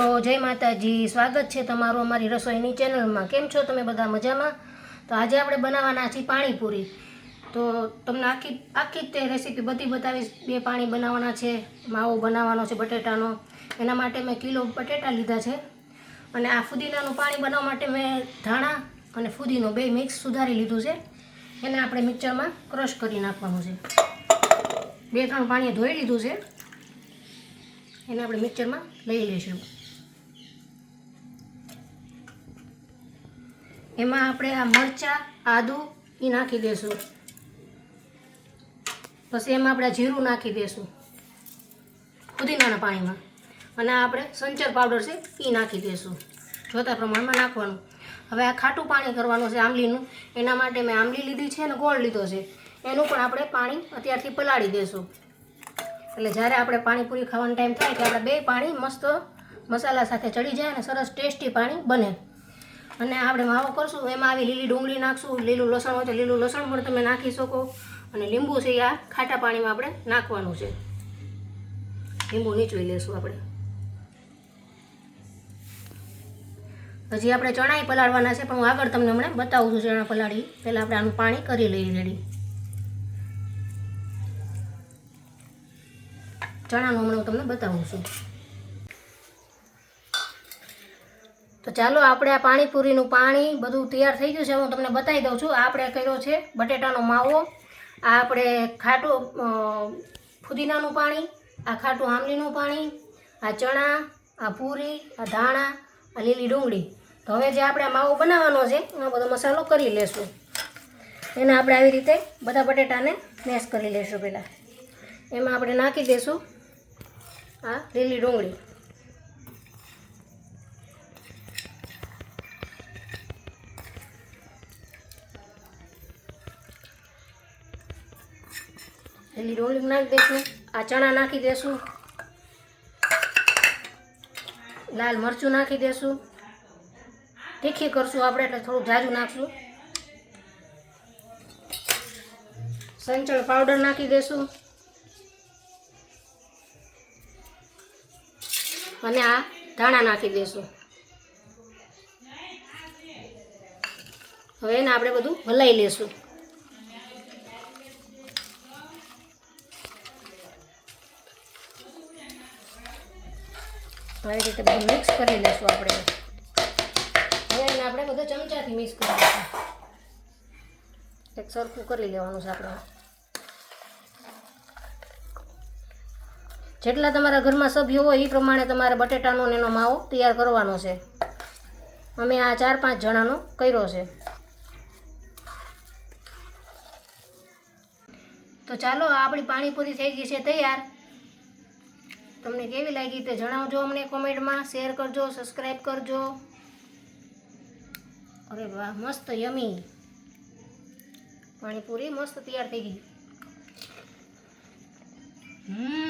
મિત્રો, જય માતાજી. સ્વાગત છે તમારું અમારી રસોઈની ચેનલમાં. કેમ છો તમે બધા મજામાં? તો આજે આપણે બનાવવાના છીએ પાણીપુરી. તો તમને આખી આખી તે રેસીપી બધી બતાવીશ. બે પાણી બનાવવાના છે, માવો બનાવવાનો છે, બટેટાનો. એના માટે મેં કિલો બટેટા લીધા છે. અને આ ફુદીનાનું પાણી બનાવવા માટે મેં ધાણા અને ફુદીનો બે મિક્સ સુધારી લીધું છે. એને આપણે મિક્સરમાં ક્રશ કરી નાખવાનું છે. બે ત્રણ પાણીએ ધોઈ લીધું છે. એને આપણે મિક્સરમાં લઈ લઈશું. એમાં આપણે આ મરચાં, આદું એ નાખી દઈશું પછી એમાં આપણે જીરું નાખી દઈશું પુદીનાના પાણીમાં. અને આપણે સંચર પાવડર છે એ નાખી દઈશું જોતા પ્રમાણમાં નાખવાનું. હવે આ ખાટું પાણી કરવાનું છે આંબલીનું. એના માટે મેં આંબલી લીધી છે અને ગોળ લીધો છે. એનું પણ આપણે પાણી અત્યારથી પલાળી દઈશું એટલે જ્યારે આપણે પાણીપુરી ખાવાનો ટાઈમ થાય કે આપણે બે પાણી મસ્ત મસાલા સાથે ચડી જાય અને સરસ ટેસ્ટી પાણી બને. અને આપણે માવો કરશું, એમાં આવી લીલી ડુંગળી નાખશું, લીલું લસણ હોય તો લીલું લસણ પણ તમે નાખી શકો. અને લીંબુ છે આ ખાટા પાણીમાં આપણે નાખવાનું છે. લીંબુ નીચવી લેશું આપણે. હજી આપણે ચણાઈ પલાળવાના છે, પણ હું આગળ તમને હમણાં બતાવું છું ચણા પલાળી. પહેલાં આપણે આનું પાણી કરી લઈએ રેડી ચણાનું હમણાં હું તમને બતાવું છું. તો ચાલો આપણે આ પાણીપુરીનું પાણી બધું તૈયાર થઈ ગયું છે. હું તમને બતાવી દઉં છું આપણે કર્યો છે બટેટાનો માવો. આ આપણે ખાટું ફુદીનાનું પાણી, આ ખાટું આંબલીનું પાણી, આ ચણા, આ પૂરી, આ ધાણા, આ લીલી ડુંગળી. તો હવે જે આપણે માવો બનાવવાનો છે એમાં બધો મસાલો કરી લેશું. એને આપણે આવી રીતે બધા બટેટાને મેશ કરી લેશું પહેલાં. એમાં આપણે નાખી દઈશું આ લીલી ડુંગળી. લીલી ડુંગળી નાખી દઈશું આ ચણા નાખી દઈશું લાલ મરચું નાખી દઈશું તીખી કરશું આપણે એટલે થોડું જાજુ નાખશું. સંચળ પાવડર નાખી દઈશું અને આ ધાણા નાખી દઈશું હવે એને આપણે બધું હલાવી લેશું. આવી રીતે બધું મિક્સ કરી લઈશું આપણે. હવે એને આપણે બધું ચમચાથી મિક્સ કરી લઈશું એક સરખું કરી લેવાનું છે આપણે. જેટલા તમારા ઘરમાં સભ્યો હોય એ પ્રમાણે તમારે બટેટાનો ને એનો માવો તૈયાર કરવાનો છે. અમે આ ચાર પાંચ જણાનો કર્યો છે. તો ચાલો આપણી પાણીપુરી થઈ ગઈ છે તૈયાર. તમને કેવી લાગી તે જણાવજો અમને કોમેન્ટમાં. શેર કરજો સબસ્ક્રાઈબ કરજો. અરે વાહ, મસ્ત યમી. પાણીપુરી મસ્ત તૈયાર થઈ ગઈ. હમ.